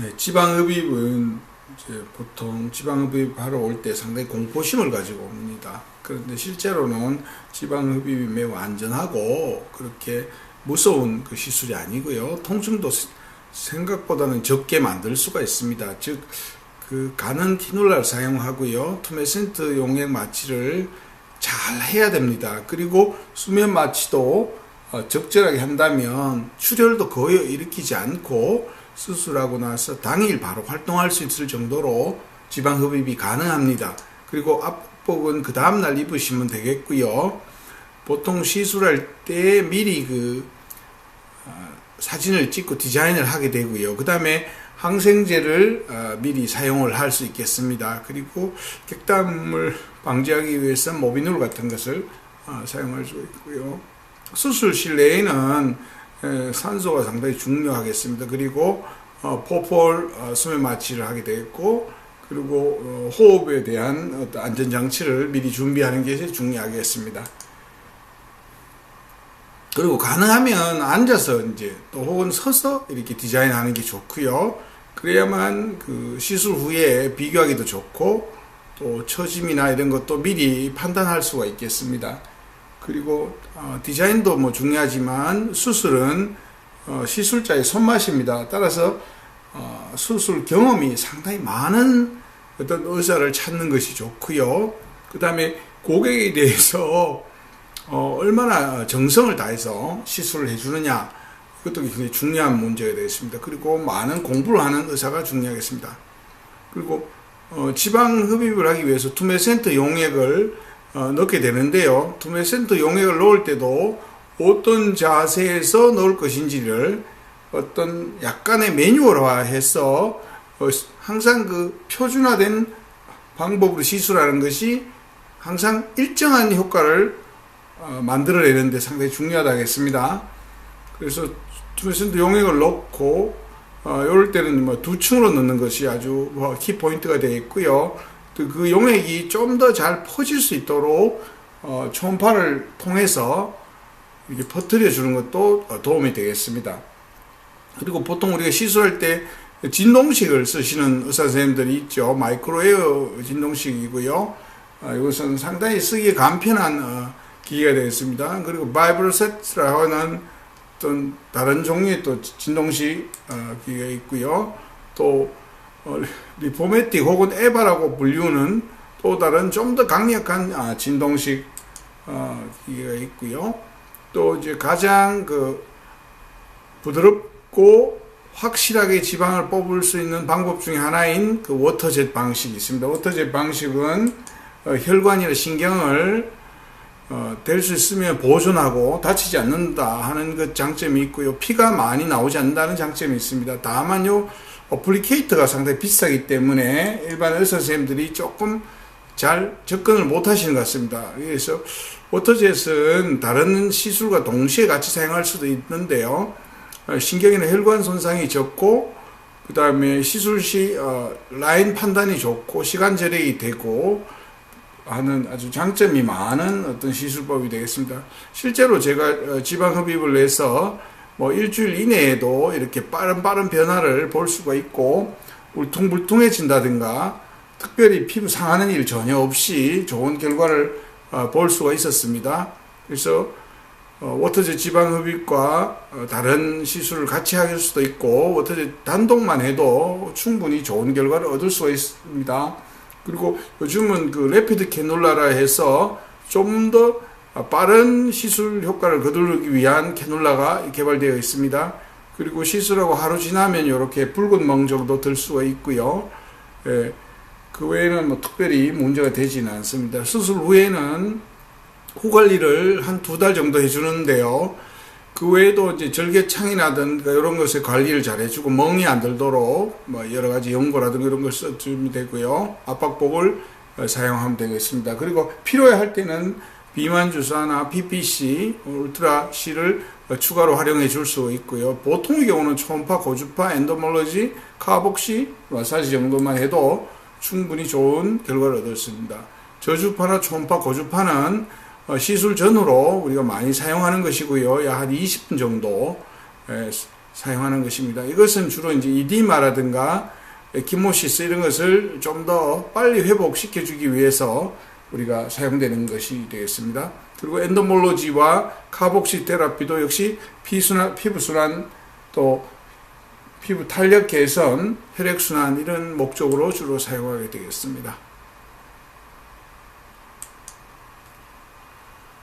네, 지방흡입은 이제 보통 지방흡입 하러 올 때 상당히 공포심을 가지고 옵니다. 그런데 실제로는 지방흡입이 매우 안전하고 그렇게 무서운 그 시술이 아니고요. 통증도 생각보다는 적게 만들 수가 있습니다. 즉, 그 가는 티놀라를 사용하고요. 투메센트 용액 마취를 잘 해야 됩니다. 그리고 수면 마취도 어, 적절하게 한다면 출혈도 거의 일으키지 않고 수술하고 나서 당일 바로 활동할 수 있을 정도로 지방 흡입이 가능합니다. 그리고 앞복은 그 다음날 입으시면 되겠고요. 보통 시술할 때 미리 그 어, 사진을 찍고 디자인을 하게 되고요. 그 다음에 항생제를 어, 미리 사용을 할 수 있겠습니다. 그리고 객담을 방지하기 위해서 모비눌 같은 것을 어, 사용할 수 있고요. 수술 실 내에는 산소가 상당히 중요하겠습니다. 그리고 포폴 수면 마취를 하게 되겠고 그리고 호흡에 대한 안전 장치를 미리 준비하는 것이 중요하겠습니다. 그리고 가능하면 앉아서 이제 또 혹은 서서 이렇게 디자인하는 게 좋고요. 그래야만 그 시술 후에 비교하기도 좋고 또 처짐이나 이런 것도 미리 판단할 수가 있겠습니다. 그리고 어, 디자인도 뭐 중요하지만 수술은 어, 시술자의 손맛입니다. 따라서 어, 수술 경험이 상당히 많은 어떤 의사를 찾는 것이 좋고요. 그 다음에 고객에 대해서 어, 얼마나 정성을 다해서 시술을 해주느냐 그것도 굉장히 중요한 문제가 되겠습니다. 그리고 많은 공부를 하는 의사가 중요하겠습니다. 그리고 어, 지방 흡입을 하기 위해서 투메센터 용액을 어, 넣게 되는데요. 투메센터 용액을 넣을 때도 어떤 자세에서 넣을 것인지를 어떤 약간의 매뉴얼화해서 어, 항상 그 표준화된 방법으로 시술하는 것이 항상 일정한 효과를 어, 만들어내는데 상당히 중요하다겠습니다. 그래서 투메센트 용액을 넣고 어, 이럴 때는 뭐 두 층으로 넣는 것이 아주 뭐 키포인트가 되겠고요. 그 용액이 좀 더 잘 퍼질 수 있도록 어, 초음파를 통해서 이렇게 퍼뜨려 주는 것도 도움이 되겠습니다. 그리고 보통 우리가 시술할 때 진동식을 쓰시는 의사 선생님들이 있죠. 마이크로웨어 진동식이고요. 어, 이것은 상당히 쓰기 간편한 어, 기계가 되겠습니다. 그리고 바이브로세트라고 하는 어떤 다른 종류의 또 진동식 어, 기계가 있고요. 또 어, 리포메틱 혹은 에바라고 불리우는 또 다른 좀 더 강력한 아, 진동식 어, 기계가 있고요. 또 이제 가장 그 부드럽고 확실하게 지방을 뽑을 수 있는 방법 중에 하나인 그 워터젯 방식이 있습니다. 워터젯 방식은 어, 혈관이나 신경을 어, 될 수 있으면 보존하고 다치지 않는다 하는 그 장점이 있고요. 피가 많이 나오지 않는다는 장점이 있습니다. 다만요, 어플리케이터가 상당히 비싸기 때문에 일반 의사 선생님들이 조금 잘 접근을 못 하시는 것 같습니다. 그래서 워터젯은 다른 시술과 동시에 같이 사용할 수도 있는데요. 어, 신경이나 혈관 손상이 적고, 그 다음에 시술 시 어, 라인 판단이 좋고, 시간 절약이 되고, 하는 아주 장점이 많은 어떤 시술법이 되겠습니다. 실제로 제가 어, 지방 흡입을 해서 뭐 일주일 이내에도 이렇게 빠른 빠른 변화를 볼 수가 있고 울퉁불퉁해진다든가 특별히 피부 상하는 일 전혀 없이 좋은 결과를 어, 볼 수가 있었습니다. 그래서 어, 워터젯 지방 흡입과 다른 시술을 같이 할 수도 있고 워터젯 단독만 해도 충분히 좋은 결과를 얻을 수가 있습니다. 그리고 요즘은 그 레피드 캐놀라라 해서 좀더 빠른 시술 효과를 거두기 위한 캐놀라가 개발되어 있습니다. 그리고 시술하고 하루 지나면 이렇게 붉은 멍 정도 들 수가 있고요. 예, 그 외에는 뭐 특별히 문제가 되지는 않습니다. 수술 후에는 후 관리를 한 두 달 정도 해주는데요. 그 외에도 이제 절개창이라든가 이런 것에 관리를 잘 해주고 멍이 안 들도록 뭐 여러 가지 연고라든가 이런 걸 써주면 되고요. 압박복을 사용하면 되겠습니다. 그리고 필요해 할 때는 비만 주사나 PPC, 울트라 C를 추가로 활용해 줄 수 있고요. 보통의 경우는 초음파, 고주파, 엔도몰로지, 카복시, 마사지 정도만 해도 충분히 좋은 결과를 얻을 수 있습니다. 저주파나 초음파, 고주파는 시술 전후로 우리가 많이 사용하는 것이고요. 약 한 20분 정도 사용하는 것입니다. 이것은 주로 이제 이디마라든가 키모시스 이런 것을 좀 더 빨리 회복시켜 주기 위해서 우리가 사용되는 것이 되겠습니다. 그리고 엔도몰로지와 카복시 테라피도 역시 피순환, 피부순환 또 피부 탄력 개선, 혈액순환 이런 목적으로 주로 사용하게 되겠습니다.